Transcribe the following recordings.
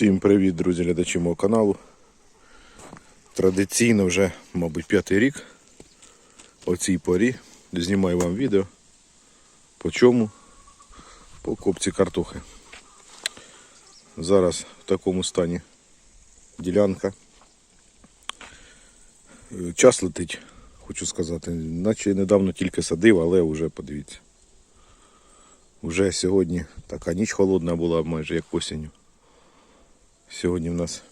Всім привіт, друзі, глядачі мого каналу. Традиційно вже, мабуть, п'ятий рік о цій порі знімаю вам відео. По чому? По копці картохи. Зараз в такому стані ділянка. Е, Час летить, хочу сказати. Наче недавно тільки садив, але вже подивіться. Вже сьогодні така ніч холодна була майже як осінню. Сьогодні в нас,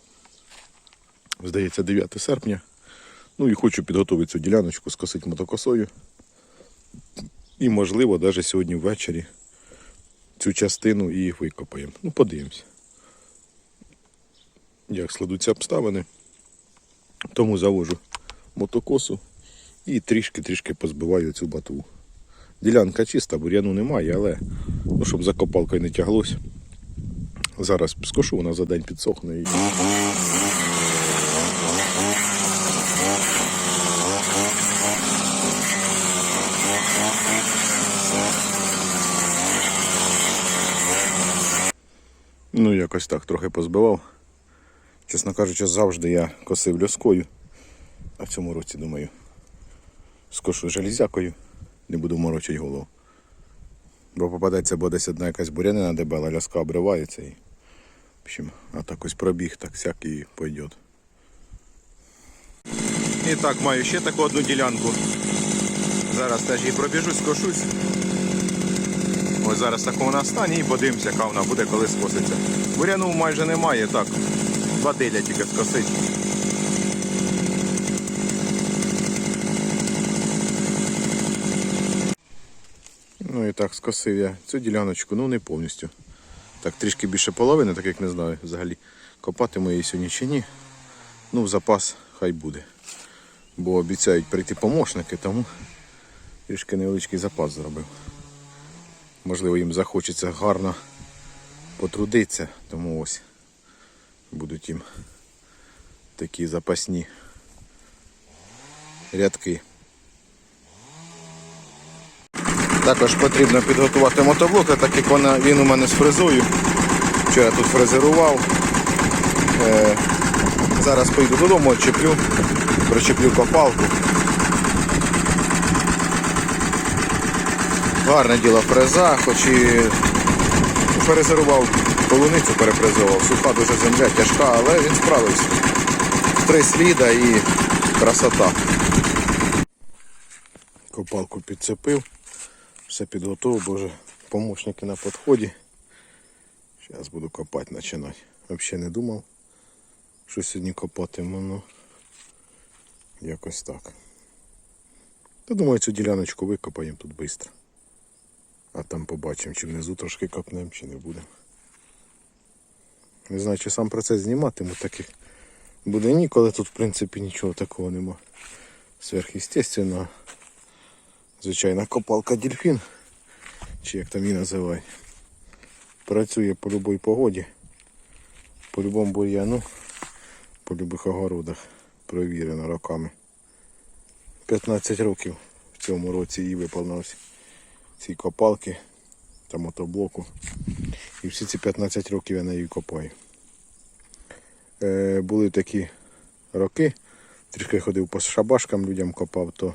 здається, 9 серпня. Ну і хочу підготувати цю діляночку, скосити мотокосою. І, можливо, навіть сьогодні ввечері цю частину і викопаємо. Ну, подивимось. Як складуться обставини. Тому завожу мотокосу і трішки-трішки позбиваю цю батву. Ділянка чиста, бур'яну немає, але ну, щоб за копалкою не тяглось. Зараз скошу, вона за день підсохне. Ну, якось так трохи позбивав. Чесно кажучи, завжди я косив льоскою. А в цьому році, думаю, скошу железякою, не буду морочити голову. Бо попадеться, бо десь одна якась бурянина дебела, ляска обривається і. Общем, а так ось пробіг, так сяк і пойдет. І так, маю ще таку одну ділянку. Зараз теж її пробіжусь, скошусь. Ось зараз в такому на стані і подивимося, яка вона буде, коли скоситься. Буряну майже немає, так. Бадиля тільки скосить. Ну і так, скосив я цю діляночку, ну не повністю. Так, трішки більше половини, так як не знаю взагалі. Копатиму її сьогодні чи ні. Ну, в запас хай буде. Бо обіцяють прийти помощники, тому трішки невеличкий запас зробив. Можливо, їм захочеться гарно потрудитися, тому ось будуть їм такі запасні рядки. Також потрібно підготувати мотоблока, так як він у мене з фрезою. Вчора тут фрезерував. Е, зараз поїду додому, чіплю, причеплю копалку. Гарне діло фреза, хоч і фрезерував полуницю, перефрезував. Суха дуже земля, тяжка, але він справився. Три сліда і красота. Копалку підцепив. Все підготовив, боже, помощники на підході. Зараз буду копати починати. Взагалі не думав, що сьогодні копатиму, ну якось так. Та думаю, цю діляночку викопаємо тут швидко. А там побачимо, чи внизу трошки копнемо, чи не будемо. Не знаю, чи сам процес зніматиму, таких буде ніколи. Тут в принципі нічого такого нема. Сверхъестественного. Звичайна копалка дельфін, чи як там її називають. Працює по будь-якій погоді, по будь-якому бур'яну, по будь-яких огородах. Провірено роками. 15 років в цьому році їй виповнилось ці копалки та мотоблоку. І всі ці 15 років я нею копаю. Е, були такі роки, трішки ходив по шабашкам, людям копав, то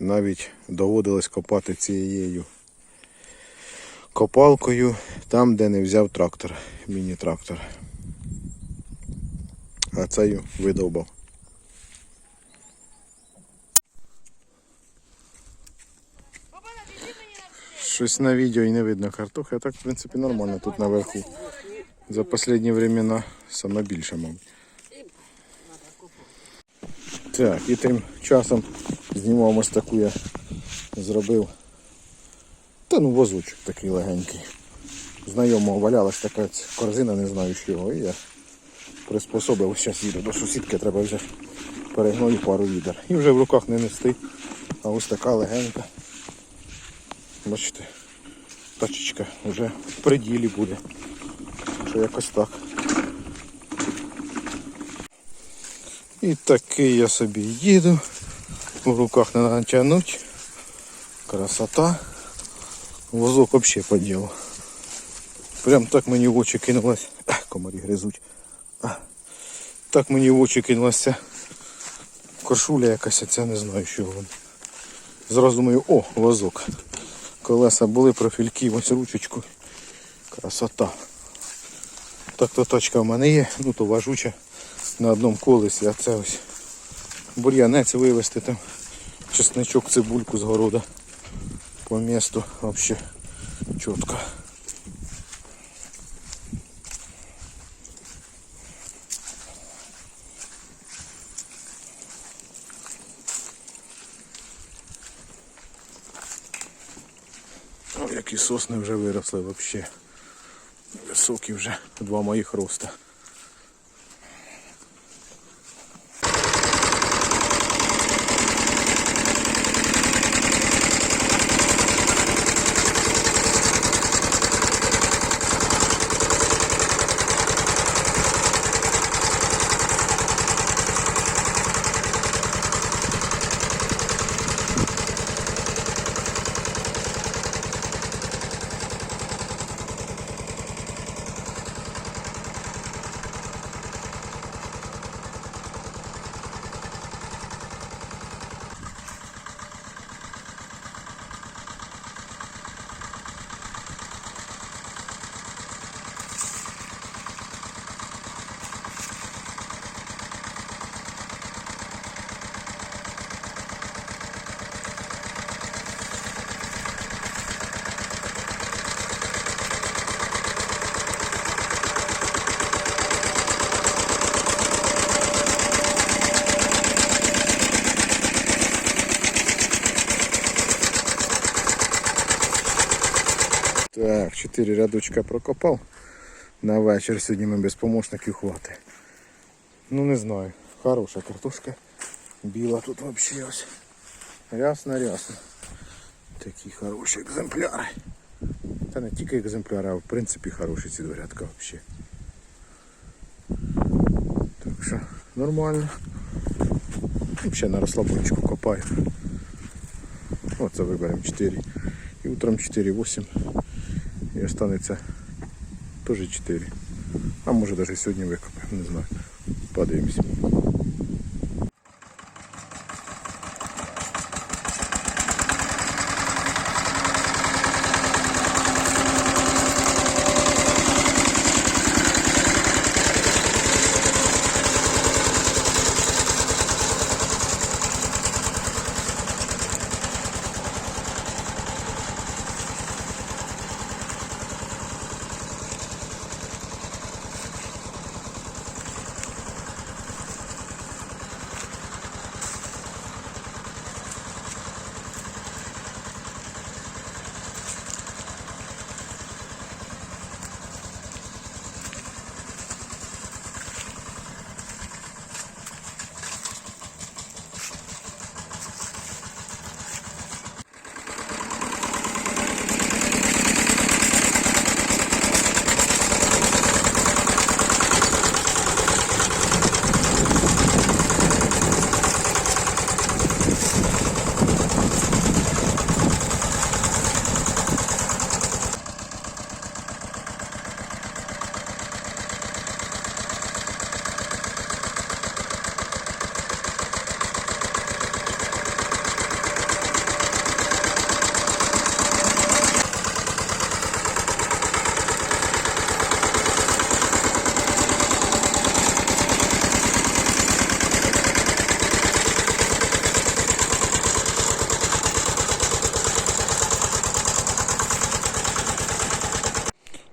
навіть доводилось копати цією копалкою там, де не взяв трактор, міні-трактор. А цею видовбав. Щось на відео і не видно картохи, а так в принципі нормально тут наверху. За останні времена саме більше, мабуть. Так, і тим часом знімав ось таку я зробив. Та ну возочок такий легенький. Знайомого валялась така корзина, не знаю з чого. І я приспособив, зараз їду до сусідки, треба вже перегною пару відер. І вже в руках не нести. А ось така легенька. Бачите, тачечка вже в приділі буде. Що якось так. І такий я собі їду. В руках не натягнуть. Красота. Возок взагалі по ділу. Прям так мені в очі кинулась. Комарі гризуть. Так мені в очі кинулася кошуля якась, це не знаю, що воно. Зразу думаю, о, вазок. Колеса були, профільки, ось ручечку. Красота. Так то тачка в мене є, ну то важуча на одному колесі, а це ось бур'янець вивезти там, чесничок, цибульку з города. По місту взагалі чітко. О, які сосни вже виросли взагалі. Високі вже, два моїх роста. 4 рядочка прокопав. На вечір сьогодні ми без помощників хватить. Ну не знаю. Хороша картошка. Біла тут взагалі ось. Рясно, рясно. Такі хороші екземпляри. Та не тільки екземпляри, а в принципі хороші ці два рядка взагалі. Так що нормально. Ще на розслабончику копаю. Оце виберемо 4. І утром 4, 8. І останеться теж 4. А може навіть сьогодні викопаємо, не знаю. Подивимось.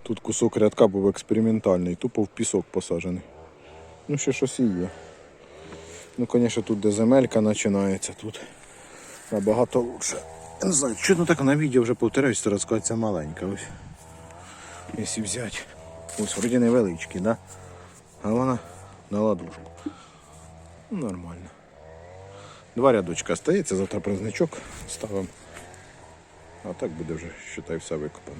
Тут кусок рядка був експериментальний, тупо в пісок посаджений. Ну ще щось і є. Ну, звісно, тут де земелька починається, тут набагато лучше. Я не знаю, ну так на відео вже повторяюсь, то розказується маленька. Ось. Якщо взяти. Ось вроді невеличкий, да? а вона на ладушку. Ну, нормально. Два рядочка стається, завтра праздничок ставимо. А так буде вже, считай, все викопано.